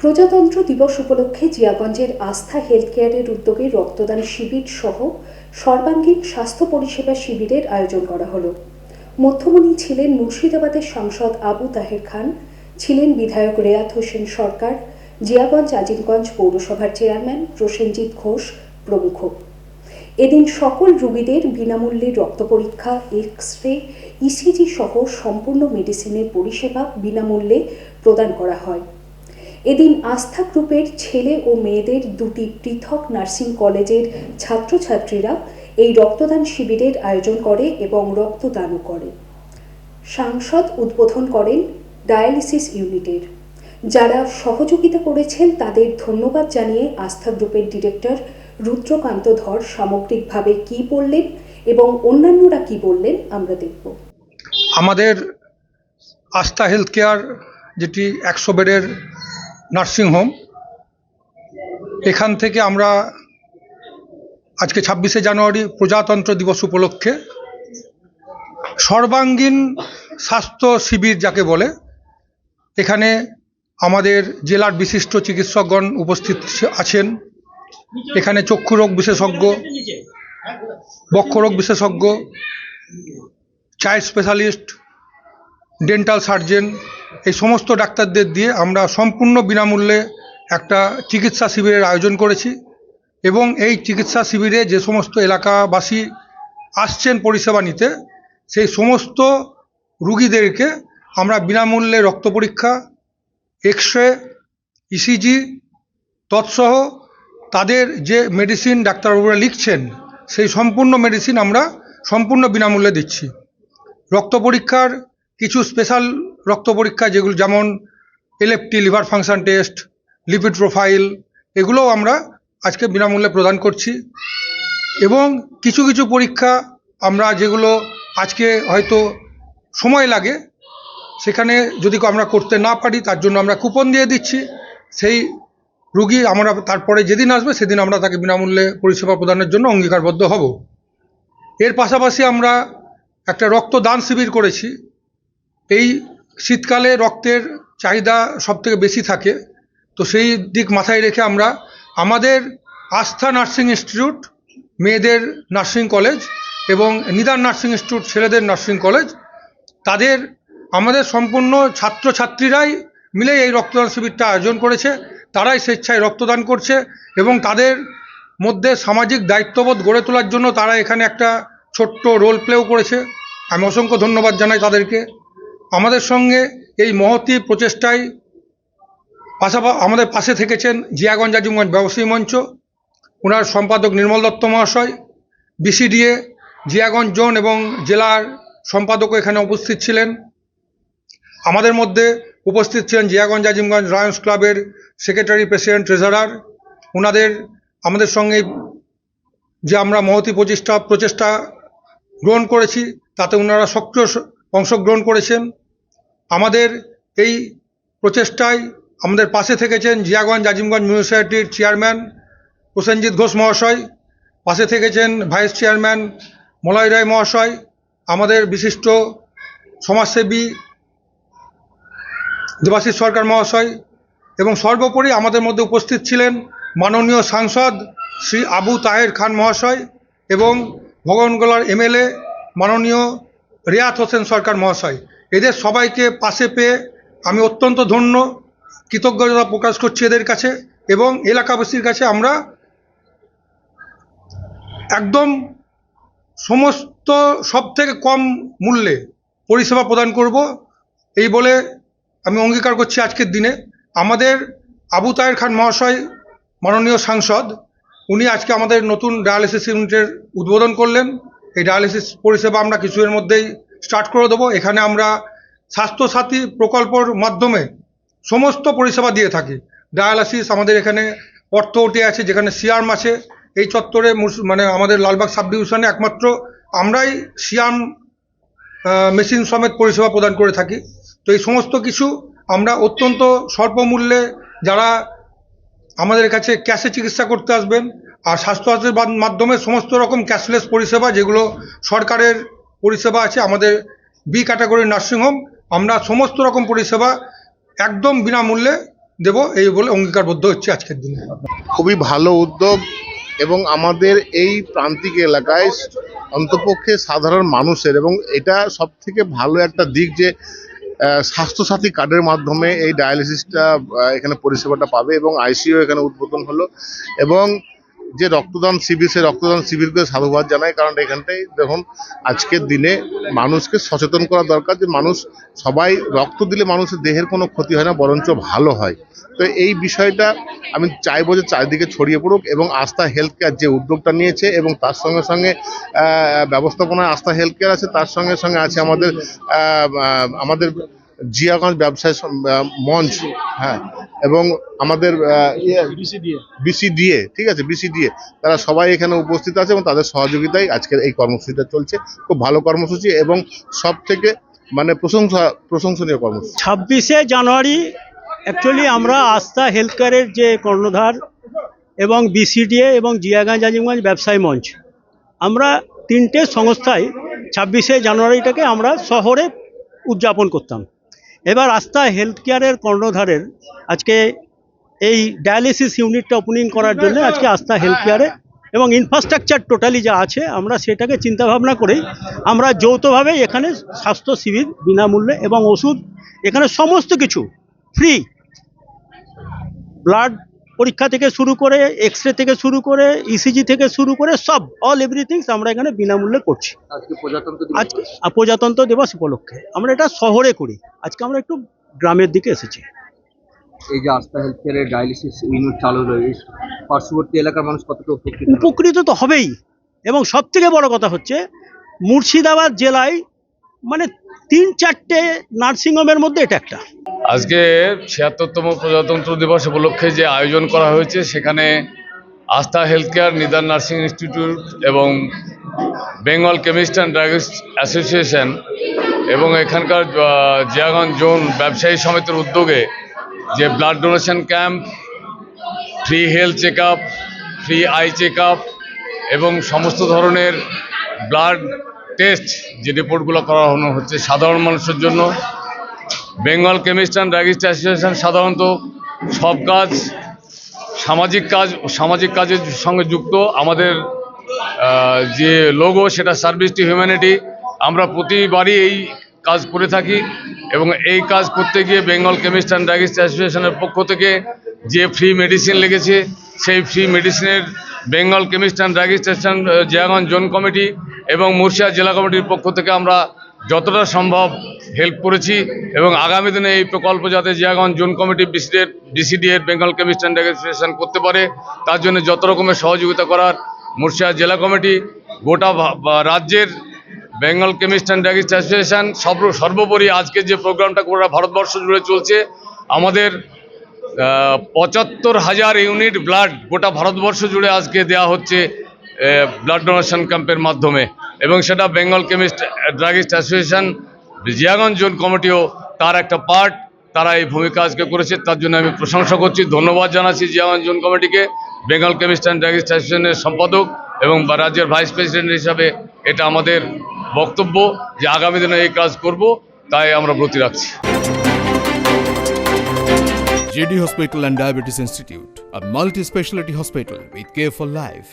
প্রজাতন্ত্র দিবস উপলক্ষে জিয়াগঞ্জের আস্থা হেলথ কেয়ারের উদ্যোগে রক্তদান শিবির সহ সর্বাঙ্গীন স্বাস্থ্য পরিষেবা শিবিরের আয়োজন করা হলো। মধ্যমণি ছিলেন মুর্শিদাবাদের সাংসদ আবু তাহের খান, ছিলেন বিধায়ক রেয়াত হোসেন সরকার, জিয়াগঞ্জ আজিমগঞ্জ পৌরসভার চেয়ারম্যান প্রসেনজিৎ ঘোষ প্রমুখ। এদিন সকল রোগীদের বিনামূল্যে রক্ত পরীক্ষা এক্স রে ইসিজি সহ সম্পূর্ণ মেডিসিনের পরিষেবা বিনামূল্যে প্রদান করা হয়। এদিন আস্থা গ্রুপের ছেলে ও মেয়েদের দুটি পৃথক নার্সিং কলেজের ছাত্রছাত্রীরা এই রক্তদান শিবিরের আয়োজন করে এবং রক্তদানও করে। সাংসদ উদ্বোধন করেন ডায়ালিসিস ইউনিটের। যারা সহযোগিতা করেছেন তাদের ধন্যবাদ জানিয়ে আস্থা গ্রুপের ডিরেক্টর রুদ্রকান্ত ধর সামগ্রিকভাবে কি বললেন এবং অন্যান্যরা কি বললেন আমরা দেখব। আমাদের আস্থা হেলথ কেয়ার, যেটি একশো বেডের নার্সিংহোম এখান থেকে আমরা আজকে ছাব্বিশে জানুয়ারি প্রজাতন্ত্র দিবস উপলক্ষে সর্বাঙ্গীন স্বাস্থ্য শিবির যাকে বলে, এখানে আমাদের জেলার বিশিষ্ট চিকিৎসকগণ উপস্থিত আছেন। এখানে চক্ষুরোগ বিশেষজ্ঞ বক্ষরোগ বিশেষজ্ঞ চাইল্ড স্পেশালিস্ট ডেন্টাল সার্জেন এই সমস্ত ডাক্তারদের দিয়ে আমরা সম্পূর্ণ বিনামূল্যে একটা চিকিৎসা শিবিরের আয়োজন করেছি এবং এই চিকিৎসা শিবিরে যে সমস্ত এলাকাবাসী আসছেন পরিষেবা নিতে, সেই সমস্ত রুগীদেরকে আমরা বিনামূল্যে রক্ত পরীক্ষা এক্স রে ইসিজি তৎসহ তাদের যে মেডিসিন ডাক্তারবাবুরা লিখছেন, সেই সম্পূর্ণ মেডিসিন আমরা সম্পূর্ণ বিনামূল্যে দিচ্ছি। রক্ত পরীক্ষার কিছু স্পেশাল রক্ত পরীক্ষা যেগুলো যেমন LFT liver function test lipid profile এগুলোও আমরা আজকে বিনামূল্যে প্রদান করছি। এবং কিছু কিছু পরীক্ষা আমরা যেগুলো আজকে হয়তো সময় লাগে, সেখানে যদি আমরা করতে না পারি, তার জন্য আমরা কুপন দিয়ে দিচ্ছি। সেই রুগী আমরা তারপরে যেদিন আসবে, সেদিন আমরা তাকে বিনামূল্যে পরিষেবা প্রদানের জন্য অঙ্গীকারবদ্ধ হব। এর পাশাপাশি আমরা একটা রক্তদান শিবির করেছি। এই শীতকালে রক্তের চাহিদা সবথেকে বেশি থাকে। তো সেই দিক মাথায় রেখে আমরা আমাদের আস্থা নার্সিং ইনস্টিটিউট, মেয়েদের নার্সিং কলেজ এবং নিদান নার্সিং ইনস্টিটিউট, ছেলেদের নার্সিং কলেজ, তাদের আমাদের সম্পূর্ণ ছাত্রছাত্রীরাই মিলে এই রক্তদান শিবিরটা আয়োজন করেছে। তারাই স্বেচ্ছায় রক্তদান করছে এবং তাদের মধ্যে সামাজিক দায়িত্ববোধ গড়ে তোলার জন্য তারা এখানে একটা ছোট্ট রোল প্লেও করেছে। আমি অসংখ্য ধন্যবাদ জানাই তাদেরকে। আমাদের সঙ্গে এই মহতি প্রচেষ্টায় পাশাপাশি আমাদের পাশে থেকেছেন জিয়াগঞ্জ আজিমগঞ্জ ব্যবসায়ী মঞ্চ ওনার সম্পাদক নির্মল দত্ত মহাশয়, বিসিডিএ, জিয়াগঞ্জ জোন এবং জেলার সম্পাদকও এখানে উপস্থিত ছিলেন। আমাদের মধ্যে উপস্থিত ছিলেন জিয়াগঞ্জ আজিমগঞ্জ রায়ন্স ক্লাবের সেক্রেটারি প্রেসিডেন্ট ট্রেজারার ওনাদের আমাদের সঙ্গে যে আমরা মহতি প্রচেষ্টা প্রচেষ্টা গ্রহণ করেছি, তাতে ওনারা সক্রিয় অংশগ্রহণ করেছেন। আমাদের এই প্রচেষ্টায় আমাদের পাশে থেকেছেন জিয়াগঞ্জ আজিমগঞ্জ মিউনিসিপ্যালিটির চেয়ারম্যান প্রসেনজিৎ ঘোষ মহাশয়, পাশে থেকেছেন ভাইস চেয়ারম্যান মলয় রায় মহাশয়, আমাদের বিশিষ্ট সমাজসেবী দেবাশিস সরকার মহাশয় এবং সর্বোপরি আমাদের মধ্যে উপস্থিত ছিলেন মাননীয় সাংসদ শ্রী আবু তাহের খান মহাশয় এবং ভগবানগোলার এমএলএ মাননীয় রিয়াত হোসেন সরকার মহাশয় এদের সবাইকে পাশে পেয়ে আমি অত্যন্ত ধন্য, কৃতজ্ঞতা প্রকাশ করছি এদের কাছে এবং এলাকাবাসীর কাছে আমরা একদম সমস্ত সব থেকে কম মূল্যে পরিষেবা প্রদান করব। এই বলে আমি অঙ্গীকার করছি আজকের দিনে। আমাদের আবু তাহের খান মহাশয়, মাননীয় সাংসদ, উনি আজকে আমাদের নতুন ডায়ালিসিস ইউনিটের উদ্বোধন করলেন। এই ডায়ালিসিস পরিষেবা আমরা কিছুদিনের মধ্যেই স্টার্ট করে দেবো। এখানে আমরা স্বাস্থ্যসাথী প্রকল্পর মাধ্যমে সমস্ত পরিষেবা দিয়ে থাকি। ডায়ালাসিস আমাদের এখানে অর্থ ওটি আছে, যেখানে সিয়ার্ম আছে। এই চত্বরে মানে আমাদের লালবাগ সাব ডিভিশনে একমাত্র আমরাই সিয়াম মেশিন সমেত পরিষেবা প্রদান করে থাকি। তো এই সমস্ত কিছু আমরা অত্যন্ত স্বল্প মূল্যে যারা আমাদের কাছে ক্যাশে চিকিৎসা করতে আসবেন, আর স্বাস্থ্যসাথীর মাধ্যমে সমস্ত রকম ক্যাশলেস পরিষেবা যেগুলো সরকারের পরিষেবা আছে, আমাদের বি ক্যাটাগরির নার্সিংহোম আমরা সমস্ত রকম পরিষেবা একদম বিনামূল্যে দেব, এই বলে অঙ্গীকারবদ্ধ হচ্ছে আজকের দিনে। খুবই ভালো উদ্যোগ এবং আমাদের এই প্রান্তিক এলাকায় অন্তপক্ষে সাধারণ মানুষের এবং এটা সব থেকে ভালো একটা দিক যে স্বাস্থ্যসাথী কার্ডের মাধ্যমে এই ডায়ালিসিসটা এখানে পরিষেবাটা পাবে এবং আইসিইউ এখানে উদ্বোধন হলো এবং যে রক্তদান শিবির সে রক্তদান শিবিরকে সাধুবাদ জানাই, কারণ এখানটায় দেখুন, আজকের দিনে মানুষকে সচেতন করা দরকার যে মানুষ, সবাই রক্ত দিলে মানুষের দেহের কোনো ক্ষতি হয় না, বরঞ্চ ভালো হয়। তো এই বিষয়টা আমি চাইব যে চারিদিকে ছড়িয়ে পড়ুক এবং আস্থা হেলথ কেয়ার যে উদ্যোগটা নিয়েছে এবং তার সঙ্গে সঙ্গে ব্যবস্থাপনায় আস্থা হেলথ কেয়ার আছে, তার সঙ্গে সঙ্গে আছে আমাদের আমাদের জিয়াগঞ্জ ব্যবসায় মঞ্চ হ্যাঁ এবং আমাদের বিসিডিএ, ঠিক আছে, বিসিডিএ, তারা সবাই এখানে উপস্থিত আছে এবং তাদের সহযোগিতায় আজকের এই কর্মসূচিটা চলছে। খুব ভালো কর্মসূচি এবং সব থেকে মানে প্রশংসা, প্রশংসনীয় কর্মসূচি। ছাব্বিশে জানুয়ারি অ্যাকচুয়ালি আমরা আস্থা হেলথ কেয়ারের যে কর্ণধার এবং বিসিডিএ এবং জিয়াগঞ্জ আজিমগঞ্জ ব্যবসায়ী মঞ্চ, আমরা তিনটে সংস্থায় ছাব্বিশে জানুয়ারিটাকে আমরা শহরে উদযাপন করতাম। এবার আস্থা হেলথ কেয়ারের কর্ণধারের আজকে এই ডায়ালিসিস ইউনিটটা ওপেনিং করার জন্য আজকে আস্থা হেলথ কেয়ারে এবং ইনফ্রাস্ট্রাকচার টোটালি যা আছে, আমরা সেটাকে চিন্তাভাবনা করেই আমরা যৌথভাবে এখানে স্বাস্থ্য শিবির বিনামূল্যে এবং ওষুধ, এখানে সমস্ত কিছু ফ্রি ব্লাড পরীক্ষা থেকে শুরু করে এক্স রে থেকে শুরু করে ইসিজি থেকে শুরু করে সব অল এভরিথিংস আমরা এখানে বিনামূল্যে করছি। আজকে দিবস প্রজাতন্ত্র দিবস উপলক্ষে। আমরা এটা শহরে করি। আজকে আমরা একটু গ্রামের দিকে এসেছি। এই যে আস্থা হেলথ কেয়ারের ডায়ালিসিস ইউনিট চালু রয়েছে পার্শ্ববর্তী এলাকার মানুষ কতটা উপকৃত উপকৃত তো হবেই। এবং সব থেকে বড় কথা হচ্ছে মুর্শিদাবাদ জেলায় মানে তিন চারটে নার্সিংহোমের মধ্যে এটা একটা। আজকে ছিয়াত্তরতম প্রজাতন্ত্র দিবস উপলক্ষে যে আয়োজন করা হয়েছে, সেখানে Astha health care Nidan nursing institute এবং Bengal chemist and druggist association এবং এখানকার জিয়াগঞ্জ জোন ব্যবসায়ী সমিতির উদ্যোগে যে blood donation camp, free health check free eye check এবং সমস্ত ধরনের ব্লাড টেস্ট যে রিপোর্টগুলো করানো হচ্ছে সাধারণ মানুষের জন্য Bengal chemist and druggist association সাধারণত সব কাজ, সামাজিক কাজ, সামাজিক কাজের সঙ্গে যুক্ত। আমাদের যে লোগো সেটা সার্ভিস টু হিউম্যানিটি আমরা প্রতিবারই এই কাজ করে থাকি এবং এই কাজ করতে গিয়ে বেঙ্গল কেমিস্ট অ্যান্ড ড্রাগিস্ট অ্যাসোসিয়েশনের পক্ষ থেকে যে ফ্রি মেডিসিন লেগেছে, সেই ফ্রি মেডিসিনের Bengal chemist and druggist association Jiaganj zone committee এবং মুর্শিয়া জেলা কমিটির পক্ষ থেকে আমরা যতটা সম্ভব হেল্প করেছি এবং আগামী দিনে এই প্রকল্প যাতে জিয়াগঞ্জ জোন কমিটি বিসিডিএর বিসিডিএর বেঙ্গল কেমিস্ট অ্যান্ড অ্যাসোসিয়েশন করতে পারে, তার জন্য যত রকমের সহযোগিতা করার মুর্শিয়া জেলা কমিটি, গোটা রাজ্যের Bengal chemist and druggist association সর্ব, সর্বোপরি আজকে যে প্রোগ্রামটা গোটা ভারতবর্ষ জুড়ে চলছে, আমাদের পঁচাত্তর হাজার ইউনিট ব্লাড গোটা ভারতবর্ষ জুড়ে আজকে দেওয়া হচ্ছে ব্লাড ডোনেশন ক্যাম্পের মাধ্যমে। এবং সেটা Bengal chemist druggist association Jiaganj zone কমিটিও তার একটা পার্ট তারা এই ভূমিকা আজকে করেছে তার জন্য আমি প্রশংসা করছি ধন্যবাদ জানাচ্ছি জিয়াগঞ্জ জোন কমিটিকে বেঙ্গল কেমিস্ট অ্যান্ড ড্রাগিস্ট অ্যাসোসিয়েশনের সম্পাদক এবং রাজ্যের ভাইস প্রেসিডেন্ট হিসাবে এটা আমাদের বক্তব্য যে আগামী দিনে এই কাজ করব তাই আমরা ব্রতী রাখছি JD Hospital and Diabetes Institute, a multi specialty hospital with care for life.